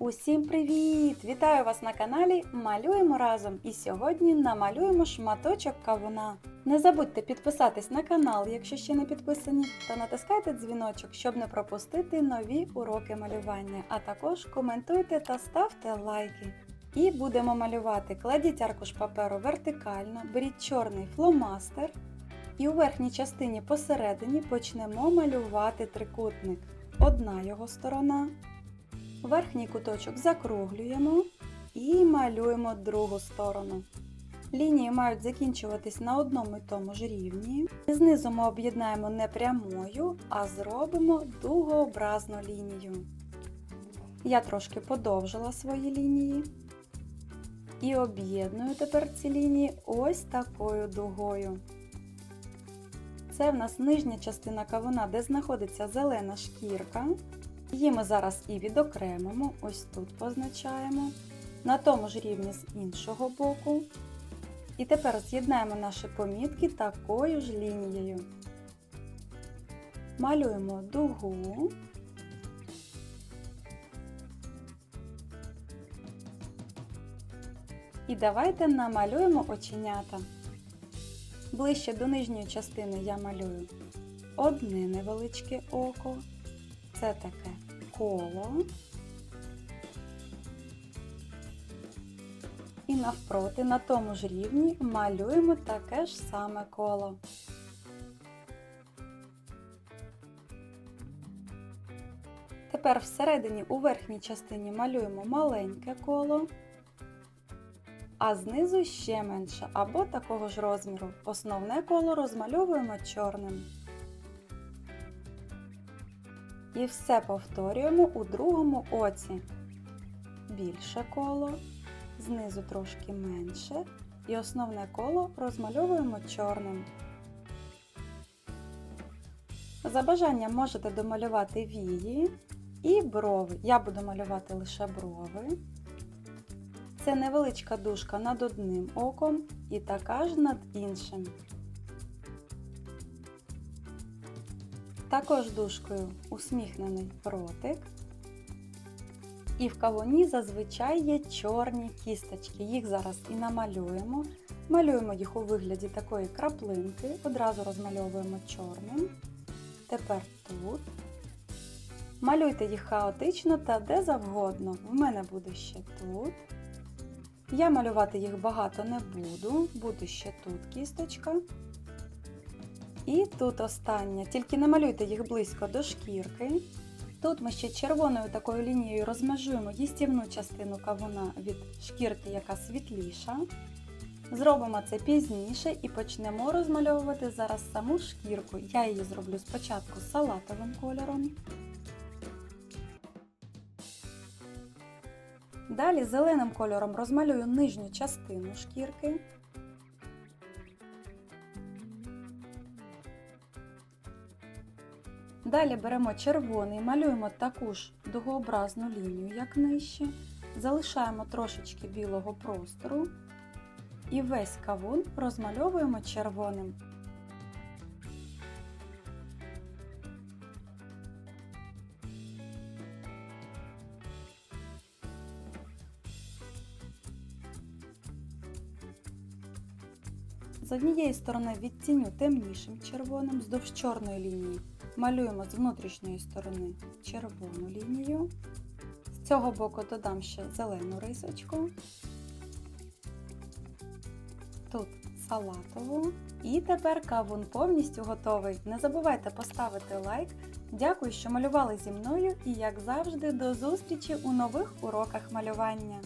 Усім привіт! Вітаю вас на каналі Малюємо разом! І сьогодні намалюємо шматочок кавуна. Не забудьте підписатись на канал, якщо ще не підписані, та натискайте дзвіночок, щоб не пропустити нові уроки малювання. А також коментуйте та ставте лайки. І будемо малювати. Кладіть аркуш паперу вертикально, беріть чорний фломастер. І у верхній частині посередині почнемо малювати трикутник. Одна його сторона. Верхній куточок закруглюємо і малюємо другу сторону. Лінії мають закінчуватись на одному і тому ж рівні. Знизу ми об'єднаємо не прямою, а зробимо дугообразну лінію. Я трошки подовжила свої лінії. І об'єдную тепер ці лінії ось такою дугою. Це в нас нижня частина кавуна, де знаходиться зелена шкірка. Її ми зараз і відокремимо, ось тут позначаємо, на тому ж рівні з іншого боку. І тепер з'єднаємо наші помітки такою ж лінією. Малюємо дугу. І давайте намалюємо оченята. Ближче до нижньої частини я малюю одне невеличке око. Це таке коло. І навпроти на тому ж рівні малюємо таке ж саме коло. Тепер всередині у верхній частині малюємо маленьке коло, а знизу ще менше або такого ж розміру. Основне коло розмальовуємо чорним. І все повторюємо у другому оці. Більше коло, знизу трошки менше, і основне коло розмальовуємо чорним. За бажанням можете домалювати вії і брови. Я буду малювати лише брови. Це невеличка дужка над одним оком і така ж над іншим. Також дужкою усміхнений ротик. І в кавуні зазвичай є чорні кісточки. Їх зараз і намалюємо. Малюємо їх у вигляді такої краплинки, одразу розмальовуємо чорним. Тепер тут. Малюйте їх хаотично та де завгодно. В мене буде ще тут. Я малювати їх багато не буду, буде ще тут кісточка. І тут остання, тільки не малюйте їх близько до шкірки. Тут ми ще червоною такою лінією розмежуємо їстівну частину кавуна від шкірки, яка світліша. Зробимо це пізніше і почнемо розмальовувати зараз саму шкірку. Я її зроблю спочатку салатовим кольором. Далі зеленим кольором розмалюю нижню частину шкірки. Далі беремо червоний, малюємо таку ж дугообразну лінію, як нижче, залишаємо трошечки білого простору і весь кавун розмальовуємо червоним. З однієї сторони відтіню темнішим червоним вздовж чорної лінії. Малюємо з внутрішньої сторони червону лінію. З цього боку додам ще зелену рисочку. Тут салатову. І тепер кавун повністю готовий. Не забувайте поставити лайк. Дякую, що малювали зі мною і, як завжди, до зустрічі у нових уроках малювання.